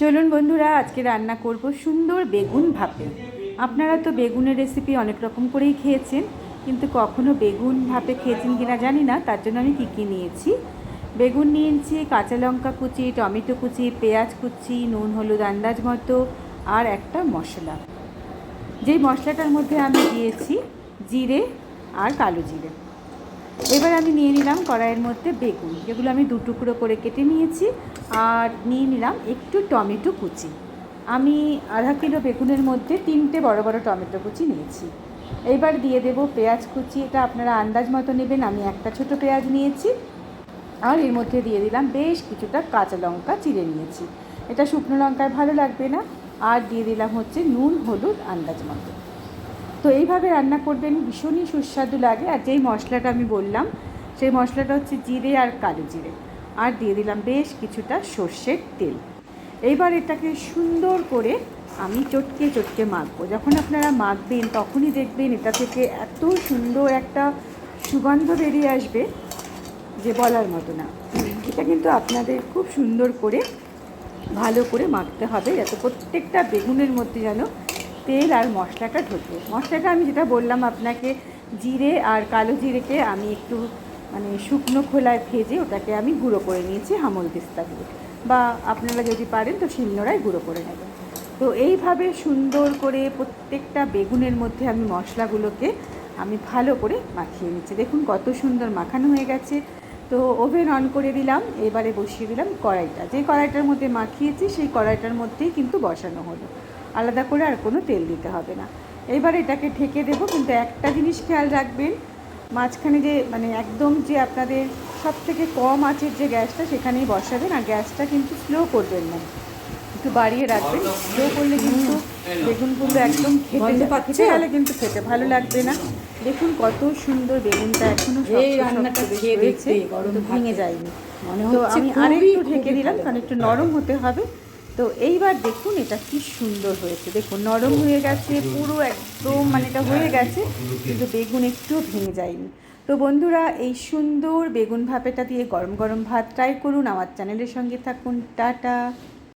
চলুন বন্ধুরা, আজকে রান্না করব সুন্দর বেগুন ভাপে। আপনারা তো বেগুনের রেসিপি অনেক রকম করেই খেয়েছেন, কিন্তু কখনো বেগুন ভাপে খেয়েছেন কিনা জানি না, তার জন্য আমি কী কী নিয়েছি? বেগুন নিয়েছি কাঁচা লঙ্কা কুচি, টমেটো কুচি, পেঁয়াজ কুচি, নুন, হলুদ আন্দাজ মতো, আর একটা মশলা। যেই মশলাটার মধ্যে আমি দিয়েছি জিরে আর কালো জিরে। এবার আমি নিয়ে নিলাম কড়াইয়ের মধ্যে বেগুন, যেগুলো আমি দু টুকরো করে কেটে নিয়েছি। আর নিয়ে নিলাম একটু টমেটো কুচি। আমি আধা কিলো বেগুনের মধ্যে তিনটে বড় বড় টমেটো কুচি নিয়েছি। এইবার দিয়ে দেব পেঁয়াজ কুচি। এটা আপনারা আন্দাজ মতো নেবেন, আমি একটা ছোট পেঁয়াজ নিয়েছি। আর এর মধ্যে দিয়ে দিলাম বেশ কিছুটা কাঁচা লঙ্কা চিড়ে নিয়েছি। এটা শুকনো লঙ্কায় ভালো লাগবে না। আর দিয়ে দিলাম হচ্ছে নুন, হলুদ আন্দাজ মতো। তো এইভাবে রান্না করবেন, ভীষণই সুস্বাদু লাগে। আর যেই মশলাটা আমি বললাম, সেই মশলাটা হচ্ছে জিরে আর কালো জিরে। আর দিয়ে দিলাম বেশ কিছুটা সর্ষের তেল। এইবার এটাকে সুন্দর করে আমি চটকে চটকে মাখবো। যখন আপনারা মাখবেন, তখনই দেখবেন এটা থেকে এত সুন্দর একটা সুগন্ধ বেরিয়ে আসবে যে বলার মতো না। এটা কিন্তু আপনাদের খুব সুন্দর করে, ভালো করে মাখতে হবে যাতে প্রত্যেকটা বেগুনের মধ্যে যেন তেল আর মশলাটা ঢোকে। মশলাটা আমি যেটা বললাম আপনাকে, জিরে আর কালো জিরেকে আমি একটু মানে শুকনো খোলায় ভেজে ওটাকে আমি গুঁড়ো করে নিয়েছি হামল দিস্তা দিয়ে। বা আপনারা যদি পারেন তো শিলনোড়ায় গুঁড়ো করে নেবেন। তো এইভাবে সুন্দর করে প্রত্যেকটা বেগুনের মধ্যে আমি মশলাগুলোকে আমি ভালো করে মাখিয়ে নিচ্ছি। দেখুন কত সুন্দর মাখানো হয়ে গেছে। তো ওভেন অন করে দিলাম, এবারে বসিয়ে দিলাম কড়াইটা। যে কড়াইটার মধ্যে মাখিয়েছি, সেই কড়াইটার মধ্যেই কিন্তু বসানো হলো। আলাদা করে আর কোনো তেল দিতে হবে না। এবার এটাকে ঢেকে দেবো, কিন্তু একটা জিনিস খেয়াল রাখবেন মাঝখানে যে মানে একদম যে আপনাদের সব থেকে কম আঁচের যে গ্যাসটা সেখানেই বসাবেন আর গ্যাসটা কিন্তু স্লো করবেন না। একটু বাড়িয়ে রাখবেন। স্লো করলে কিন্তু বেগুন বেগুনগুলো একদম খেতে? খেতে গেলে কিন্তু খেতে ভালো লাগবে না। দেখুন কত সুন্দর বেগুনটা এখনও রয়েছে। গরম ভেঙে যায়নি। তো আমি আরেকটু ঢেকে দিলাম কারণ একটু নরম হতে হবে। তো এইবার দেখুন এটা কি সুন্দর হয়েছে। দেখুন, নরম হয়ে গেছে, পুরো একদম মানে এটা হয়ে গেছে, কিন্তু বেগুন একটুও ভেঙে যায়নি। তো বন্ধুরা, এই সুন্দর বেগুন ভাপেটা দিয়ে গরম গরম ভাত ট্রাই করুন, আমার চ্যানেলের সঙ্গে থাকুন, টাটা।